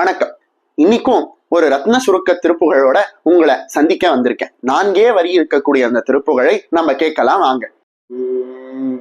வணக்கம். இன்னைக்கும் ஒரு ரத்ன சுருக்க திருப்புகளோட உங்களை சந்திக்க வந்திருக்கேன். நான்கே வரி இருக்கக்கூடிய அந்த திருப்புகளை நம்ம கேட்கலாம் வாங்க.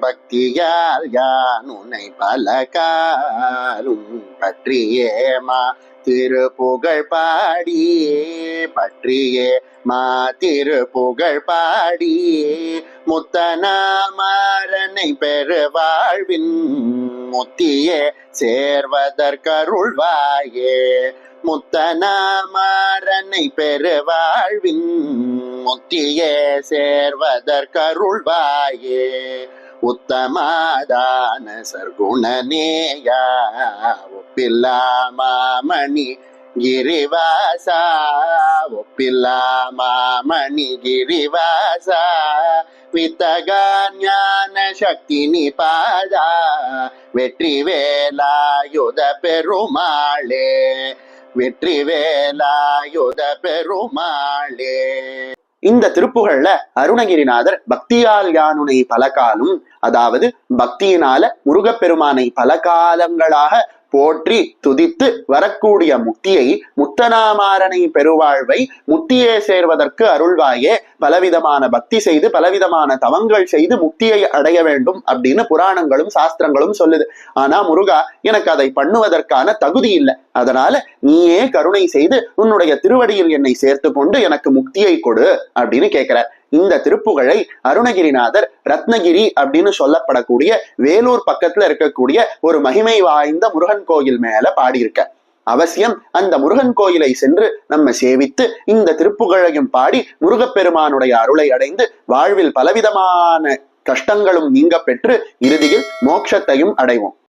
பக்தியால் யான் உன்னை பல காலும் பற்றியே மா திருப்புகழ் பாடியே பற்றியே மா திருப்புகழ் பாடியே. முத்தனாமரனை பெரு வாழ்வின் முத்தியே சேர்வதற்கருள்வாயே. முத்தனாமரனை பெரு வாழ்வின் முத்தியே சேர்வதற்கருள்வாயே. உத்தமாதான சர்க்குணனேயா ஒப்பில்லா மாமணி கிரிவாசா ஒப்பில்லாமாமணி கிரிவாசா வித்தகா ஞான சக்தி நிபாதா வெற்றி வேலாயுத பெருமாளே வெற்றி வேலாயுத பெருமாளே. இந்த திருப்புகள்ல அருணகிரிநாதர் பக்தியால் யானுனை பல காலம் அதாவது பக்தியினால முருகப்பெருமானை பல காலங்களாக போற்றி துதித்து வரக்கூடிய முக்தியை முத்தனாமாரனை பெருவாழ்வை முக்தியே சேர்வதற்கு அருள்வாயே. பலவிதமான பக்தி செய்து பலவிதமான தவங்கள் செய்து முக்தியை அடைய வேண்டும் அப்படின்னு புராணங்களும் சாஸ்திரங்களும் சொல்லுது. ஆனா முருகா எனக்கு அதை பண்ணுவதற்கான தகுதி இல்லை. அதனால நீயே கருணை செய்து உன்னுடைய திருவடியில் என்னை சேர்த்து கொண்டு எனக்கு முக்தியை கொடு அப்படின்னு கேட்கிறார் இந்த திருப்புகழை அருணகிரிநாதர் ரத்னகிரி அப்படின்னு சொல்லப்படக்கூடிய வேலூர் பக்கத்துல இருக்கக்கூடிய ஒரு மகிமை வாய்ந்த முருகன் கோயில் மேல பாடியிருக்க. அவசியம் அந்த முருகன் கோயிலை சென்று நம்ம சேவித்து இந்த திருப்புகழையும் பாடி முருகப்பெருமானுடைய அருளை அடைந்து வாழ்வில் பலவிதமான கஷ்டங்களும் நீங்க பெற்று இறுதியில் மோட்சத்தையும் அடைவோம்.